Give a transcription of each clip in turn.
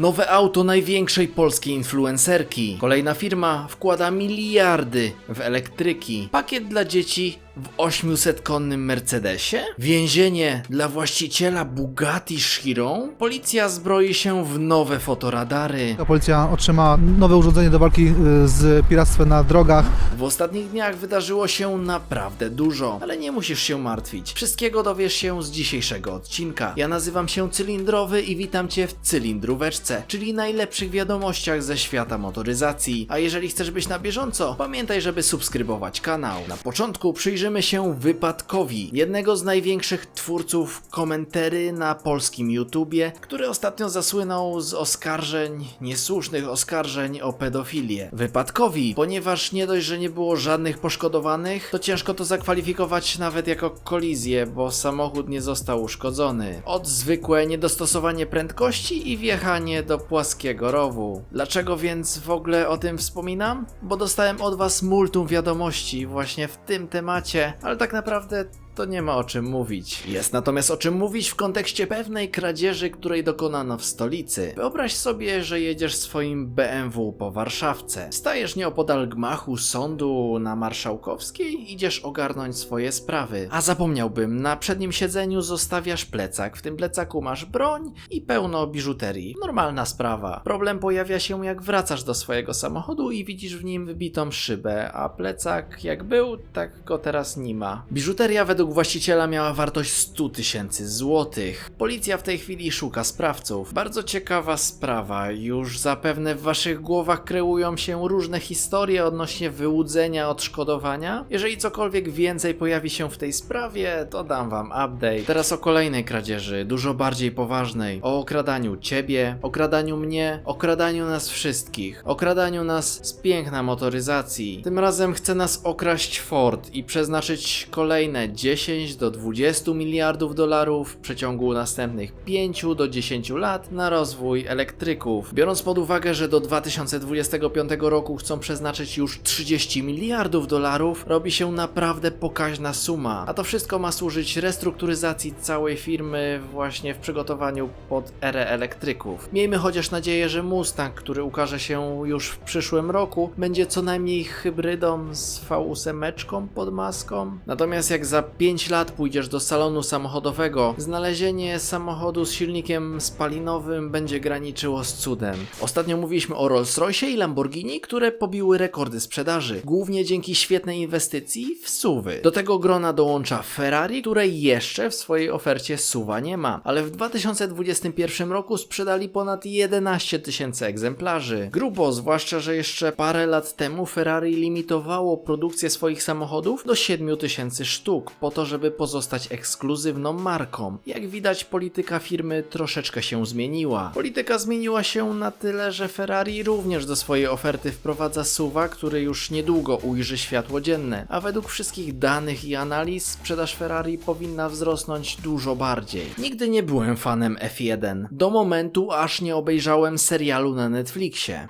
Nowe auto największej polskiej influencerki. Kolejna firma wkłada miliardy w elektryki. Pakiet dla dzieci w 800-konnym Mercedesie? Więzienie dla właściciela Bugatti Chiron? Policja zbroi się w nowe fotoradary. Policja otrzymała nowe urządzenie do walki y, z piractwem na drogach. W ostatnich dniach wydarzyło się naprawdę dużo, ale nie musisz się martwić. Wszystkiego dowiesz się z dzisiejszego odcinka. Ja nazywam się Cylindrowy i witam Cię w Cylindróweczce, czyli najlepszych wiadomościach ze świata motoryzacji. A jeżeli chcesz być na bieżąco, pamiętaj, żeby subskrybować kanał. Na początku przyjrzymy się Wypadkowi, jednego z największych twórców komentary na polskim YouTubie, który ostatnio zasłynął z oskarżeń, niesłusznych oskarżeń o pedofilię. Wypadkowi, ponieważ nie dość, że nie było żadnych poszkodowanych, to ciężko to zakwalifikować nawet jako kolizję, bo samochód nie został uszkodzony. Od zwykłe niedostosowanie prędkości i wjechanie do płaskiego rowu. Dlaczego więc w ogóle o tym wspominam? Bo dostałem od was multum wiadomości właśnie w tym temacie, ale tak naprawdę to nie ma o czym mówić. Jest natomiast o czym mówić w kontekście pewnej kradzieży, której dokonano w stolicy. Wyobraź sobie, że jedziesz swoim BMW po Warszawce. Stajesz nieopodal gmachu sądu na Marszałkowskiej, idziesz ogarnąć swoje sprawy. A zapomniałbym, na przednim siedzeniu zostawiasz plecak. W tym plecaku masz broń i pełno biżuterii. Normalna sprawa. Problem pojawia się jak wracasz do swojego samochodu i widzisz w nim wybitą szybę, a plecak jak był, tak go teraz nie ma. Biżuteria według właściciela miała wartość 100 tysięcy złotych. Policja w tej chwili szuka sprawców. Bardzo ciekawa sprawa. Już zapewne w waszych głowach kreują się różne historie odnośnie wyłudzenia odszkodowania. Jeżeli cokolwiek więcej pojawi się w tej sprawie, to dam wam update. Teraz o kolejnej kradzieży, dużo bardziej poważnej. O okradaniu ciebie, okradaniu mnie, okradaniu nas wszystkich. Okradaniu nas z piękna motoryzacji. Tym razem chce nas okraść Ford i przeznaczyć kolejne 10 do 20 miliardów dolarów w przeciągu następnych 5 do 10 lat na rozwój elektryków. Biorąc pod uwagę, że do 2025 roku chcą przeznaczyć już 30 miliardów dolarów, robi się naprawdę pokaźna suma. A to wszystko ma służyć restrukturyzacji całej firmy właśnie w przygotowaniu pod erę elektryków. Miejmy chociaż nadzieję, że Mustang, który ukaże się już w przyszłym roku, będzie co najmniej hybrydą z V8 pod maską. Natomiast jak za 5 lat pójdziesz do salonu samochodowego, znalezienie samochodu z silnikiem spalinowym będzie graniczyło z cudem. Ostatnio mówiliśmy o Rolls-Royce i Lamborghini, które pobiły rekordy sprzedaży, głównie dzięki świetnej inwestycji w suwy. Do tego grona dołącza Ferrari, której jeszcze w swojej ofercie suwa nie ma, ale w 2021 roku sprzedali ponad 11 tysięcy egzemplarzy. Grubo, zwłaszcza, że jeszcze parę lat temu Ferrari limitowało produkcję swoich samochodów do 7 tysięcy sztuk, po to, żeby pozostać ekskluzywną marką. Jak widać, polityka firmy troszeczkę się zmieniła. Polityka zmieniła się na tyle, że Ferrari również do swojej oferty wprowadza suwa, który już niedługo ujrzy światło dzienne, a według wszystkich danych i analiz sprzedaż Ferrari powinna wzrosnąć dużo bardziej. Nigdy nie byłem fanem F1, do momentu aż nie obejrzałem serialu na Netflixie.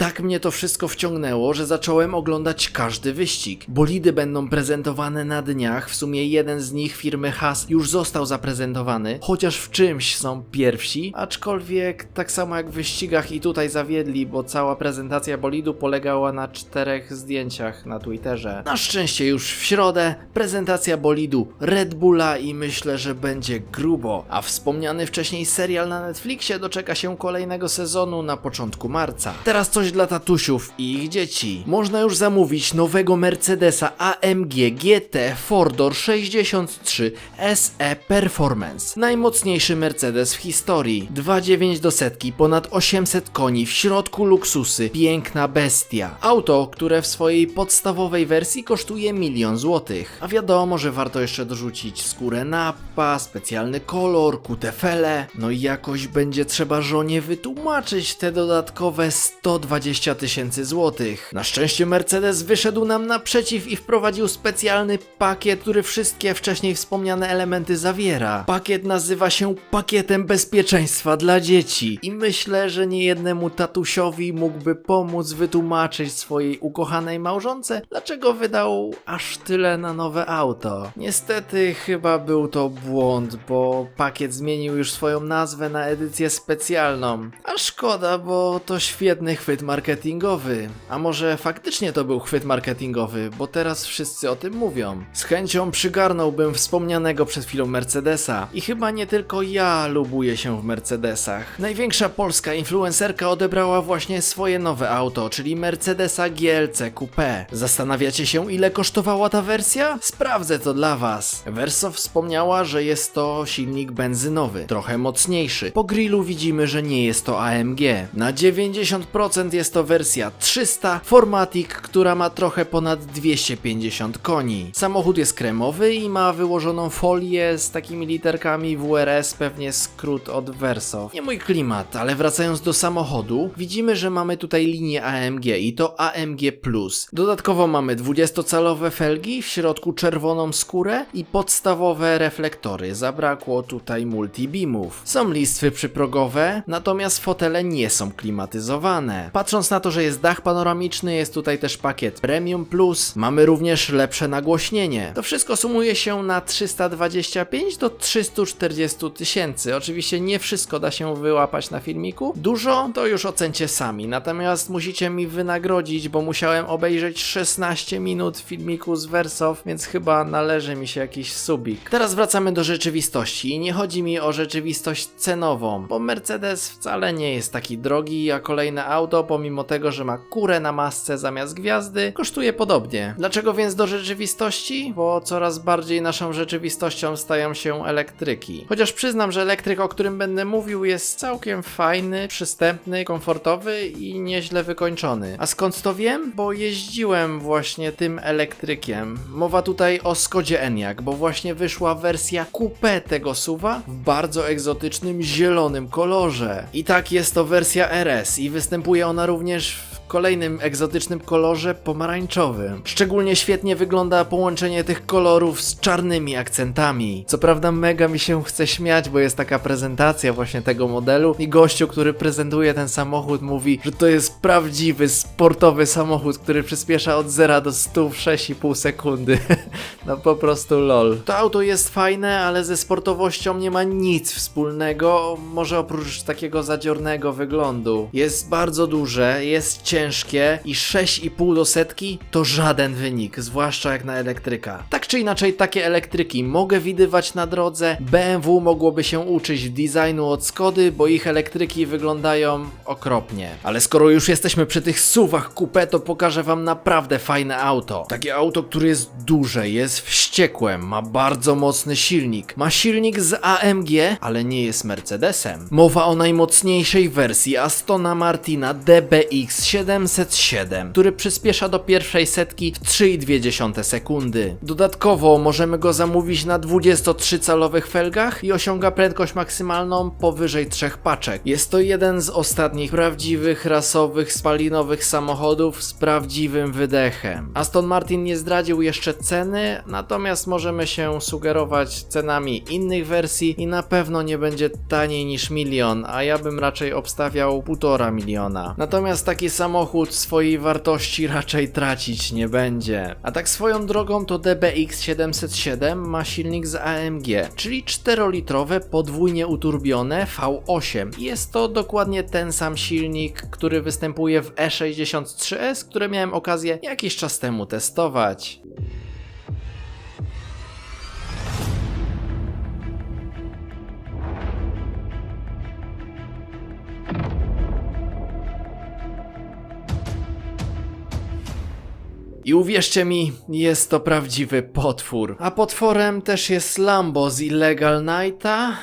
Tak mnie to wszystko wciągnęło, że zacząłem oglądać każdy wyścig. Bolidy będą prezentowane na dniach, w sumie jeden z nich firmy Haas już został zaprezentowany, chociaż w czymś są pierwsi, aczkolwiek tak samo jak w wyścigach i tutaj zawiedli, bo cała prezentacja bolidu polegała na czterech zdjęciach na Twitterze. Na szczęście już w środę prezentacja bolidu Red Bulla i myślę, że będzie grubo, a wspomniany wcześniej serial na Netflixie doczeka się kolejnego sezonu na początku marca. Teraz coś dla tatusiów i ich dzieci. Można już zamówić nowego Mercedesa AMG GT 4-door 63 SE Performance. Najmocniejszy Mercedes w historii. 2,9 do setki, ponad 800 koni, w środku luksusy, piękna bestia. Auto, które w swojej podstawowej wersji kosztuje milion złotych. A wiadomo, że warto jeszcze dorzucić skórę nappa, specjalny kolor, kute fele. No i jakoś będzie trzeba żonie wytłumaczyć te dodatkowe 120 20 tysięcy złotych. Na szczęście Mercedes wyszedł nam naprzeciw i wprowadził specjalny pakiet, który wszystkie wcześniej wspomniane elementy zawiera. Pakiet nazywa się pakietem bezpieczeństwa dla dzieci i myślę, że niejednemu tatusiowi mógłby pomóc wytłumaczyć swojej ukochanej małżonce, dlaczego wydał aż tyle na nowe auto. Niestety chyba był to błąd, bo pakiet zmienił już swoją nazwę na edycję specjalną. A szkoda, bo to świetny chwyt marketingowy. A może faktycznie to był chwyt marketingowy, bo teraz wszyscy o tym mówią. Z chęcią przygarnąłbym wspomnianego przed chwilą Mercedesa. I chyba nie tylko ja lubuję się w Mercedesach. Największa polska influencerka odebrała właśnie swoje nowe auto, czyli Mercedesa GLC Coupé. Zastanawiacie się ile kosztowała ta wersja? Sprawdzę to dla was. Verso wspomniała, że jest to silnik benzynowy, trochę mocniejszy. Po grillu widzimy, że nie jest to AMG. Na 90% jest to wersja 300 Formatic, która ma trochę ponad 250 koni. Samochód jest kremowy i ma wyłożoną folię z takimi literkami WRS, pewnie skrót od Verso. Nie mój klimat, ale wracając do samochodu, widzimy, że mamy tutaj linię AMG i to AMG+. Dodatkowo mamy 20-calowe felgi, w środku czerwoną skórę i podstawowe reflektory. Zabrakło tutaj multibeamów. Są listwy przyprogowe, natomiast fotele nie są klimatyzowane. Patrząc na to, że jest dach panoramiczny, jest tutaj też pakiet Premium Plus, mamy również lepsze nagłośnienie. To wszystko sumuje się na 325 do 340 tysięcy. Oczywiście nie wszystko da się wyłapać na filmiku. Dużo to już ocencie sami, natomiast musicie mi wynagrodzić, bo musiałem obejrzeć 16 minut filmiku z Wersow, więc chyba należy mi się jakiś subik. Teraz wracamy do rzeczywistości i nie chodzi mi o rzeczywistość cenową, bo Mercedes wcale nie jest taki drogi, a kolejne auto, pomimo tego, że ma kurę na masce zamiast gwiazdy, kosztuje podobnie. Dlaczego więc do rzeczywistości? Bo coraz bardziej naszą rzeczywistością stają się elektryki. Chociaż przyznam, że elektryk, o którym będę mówił, jest całkiem fajny, przystępny, komfortowy i nieźle wykończony. A skąd to wiem? Bo jeździłem właśnie tym elektrykiem. Mowa tutaj o Skodzie Enyaq, bo właśnie wyszła wersja coupé tego suwa w bardzo egzotycznym zielonym kolorze. I tak jest to wersja RS i występuje ona również w kolejnym egzotycznym kolorze pomarańczowym. Szczególnie świetnie wygląda połączenie tych kolorów z czarnymi akcentami. Co prawda mega mi się chce śmiać, bo jest taka prezentacja właśnie tego modelu i gościu, który prezentuje ten samochód mówi, że to jest prawdziwy sportowy samochód, który przyspiesza od 0 do 100 w 6,5 sekundy. no po prostu lol. To auto jest fajne, ale ze sportowością nie ma nic wspólnego, może oprócz takiego zadziornego wyglądu. Jest bardzo duże, jest ciężkie i 6,5 do setki to żaden wynik, zwłaszcza jak na elektryka. Tak czy inaczej, takie elektryki mogę widywać na drodze. BMW mogłoby się uczyć designu od Skody, bo ich elektryki wyglądają okropnie. Ale skoro już jesteśmy przy tych suwach coupé, to pokażę wam naprawdę fajne auto. Takie auto, które jest duże, jest wściekłe, ma bardzo mocny silnik. Ma silnik z AMG, ale nie jest Mercedesem. Mowa o najmocniejszej wersji Astona Martina DBX 707, który przyspiesza do pierwszej setki w 3,2 sekundy. Dodatkowo możemy go zamówić na 23-calowych felgach i osiąga prędkość maksymalną powyżej 3 paczek. Jest to jeden z ostatnich prawdziwych rasowych spalinowych samochodów z prawdziwym wydechem. Aston Martin nie zdradził jeszcze ceny, natomiast możemy się sugerować cenami innych wersji i na pewno nie będzie taniej niż milion, a ja bym raczej obstawiał półtora miliona. Natomiast taki samochód swojej wartości raczej tracić nie będzie. A tak swoją drogą to DBX 707 ma silnik z AMG, czyli 4-litrowe podwójnie uturbione V8. I Jest to dokładnie ten sam silnik, który występuje w E63S, które miałem okazję jakiś czas temu testować. I uwierzcie mi, jest to prawdziwy potwór. A potworem też jest Lambo z Illegal Nighta,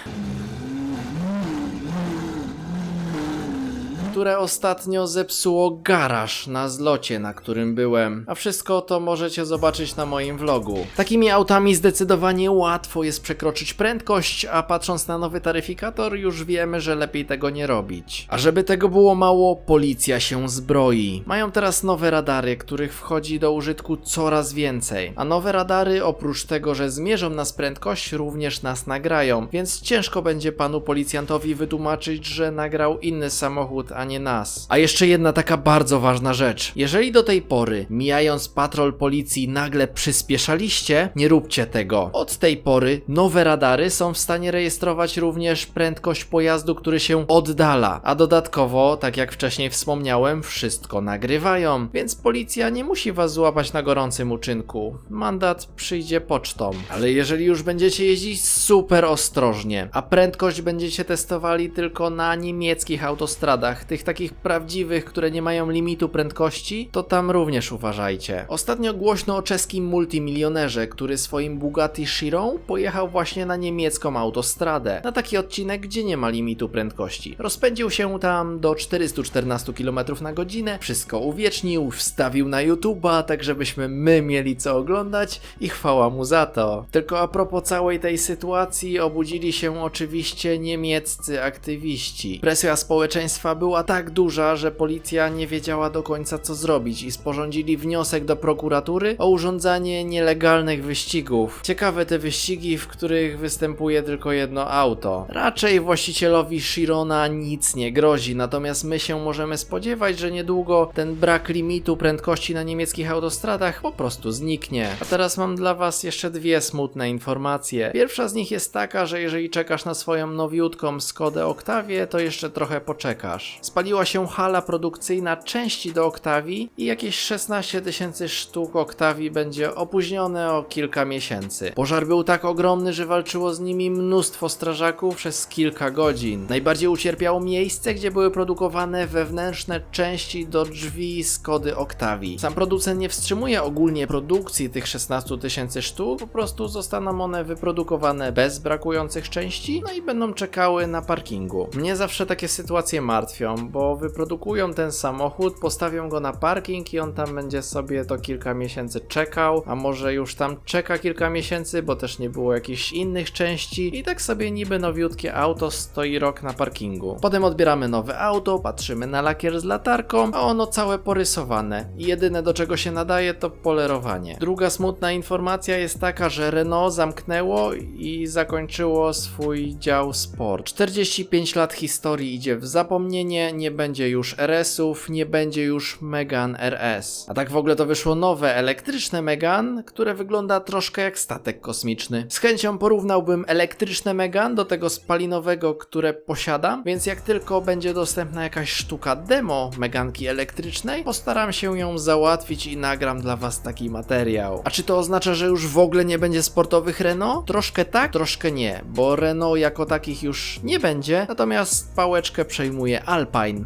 które ostatnio zepsuło garaż na zlocie, na którym byłem. A wszystko to możecie zobaczyć na moim vlogu. Takimi autami zdecydowanie łatwo jest przekroczyć prędkość, a patrząc na nowy taryfikator już wiemy, że lepiej tego nie robić. A żeby tego było mało, policja się zbroi. Mają teraz nowe radary, których wchodzi do użytku coraz więcej. A nowe radary oprócz tego, że zmierzą nas prędkość, również nas nagrają, więc ciężko będzie panu policjantowi wytłumaczyć, że nagrał inny samochód, a nas. A jeszcze jedna taka bardzo ważna rzecz. Jeżeli do tej pory, mijając patrol policji, nagle przyspieszaliście, nie róbcie tego. Od tej pory nowe radary są w stanie rejestrować również prędkość pojazdu, który się oddala, a dodatkowo, tak jak wcześniej wspomniałem, wszystko nagrywają, więc policja nie musi was złapać na gorącym uczynku. Mandat przyjdzie pocztą. Ale jeżeli już będziecie jeździć super ostrożnie, a prędkość będziecie testowali tylko na niemieckich autostradach, tych takich prawdziwych, które nie mają limitu prędkości, to tam również uważajcie. Ostatnio głośno o czeskim multimilionerze, który swoim Bugatti Chiron pojechał właśnie na niemiecką autostradę, na taki odcinek, gdzie nie ma limitu prędkości. Rozpędził się tam do 414 km na godzinę, wszystko uwiecznił, wstawił na YouTube'a, tak żebyśmy my mieli co oglądać i chwała mu za to. Tylko a propos całej tej sytuacji, obudzili się oczywiście niemieccy aktywiści. Presja społeczeństwa była tak duża, że policja nie wiedziała do końca co zrobić i sporządzili wniosek do prokuratury o urządzanie nielegalnych wyścigów. Ciekawe te wyścigi, w których występuje tylko jedno auto. Raczej właścicielowi Chirona nic nie grozi, natomiast my się możemy spodziewać, że niedługo ten brak limitu prędkości na niemieckich autostradach po prostu zniknie. A teraz mam dla was jeszcze dwie smutne informacje. Pierwsza z nich jest taka, że jeżeli czekasz na swoją nowiutką Skodę Octavię, to jeszcze trochę poczekasz. Spaliła się hala produkcyjna części do Octavii i jakieś 16 tysięcy sztuk Octavii będzie opóźnione o kilka miesięcy. Pożar był tak ogromny, że walczyło z nimi mnóstwo strażaków przez kilka godzin. Najbardziej ucierpiało miejsce, gdzie były produkowane wewnętrzne części do drzwi Skody Octavii. Sam producent nie wstrzymuje ogólnie produkcji tych 16 tysięcy sztuk, po prostu zostaną one wyprodukowane bez brakujących części, no i będą czekały na parkingu. Mnie zawsze takie sytuacje martwią, bo wyprodukują ten samochód, postawią go na parking i on tam będzie sobie to kilka miesięcy czekał, a może już tam czeka kilka miesięcy, bo też nie było jakichś innych części i tak sobie niby nowiutkie auto stoi rok na parkingu. Potem odbieramy nowe auto, patrzymy na lakier z latarką, a ono całe porysowane i jedyne do czego się nadaje to polerowanie. Druga smutna informacja jest taka, że Renault zamknęło i zakończyło swój dział sport. 45 lat historii idzie w zapomnienie, nie będzie już RS-ów, nie będzie już Megane RS. A tak w ogóle to wyszło nowe elektryczne Megane, które wygląda troszkę jak statek kosmiczny. Z chęcią porównałbym elektryczne Megane do tego spalinowego, które posiadam, więc jak tylko będzie dostępna jakaś sztuka demo Meganki elektrycznej, postaram się ją załatwić i nagram dla was taki materiał. A czy to oznacza, że już w ogóle nie będzie sportowych Renault? Troszkę tak, troszkę nie, bo Renault jako takich już nie będzie, natomiast pałeczkę przejmuje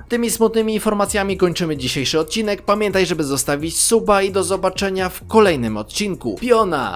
Tymi smutnymi informacjami kończymy dzisiejszy odcinek. Pamiętaj, żeby zostawić suba i do zobaczenia w kolejnym odcinku. Piona!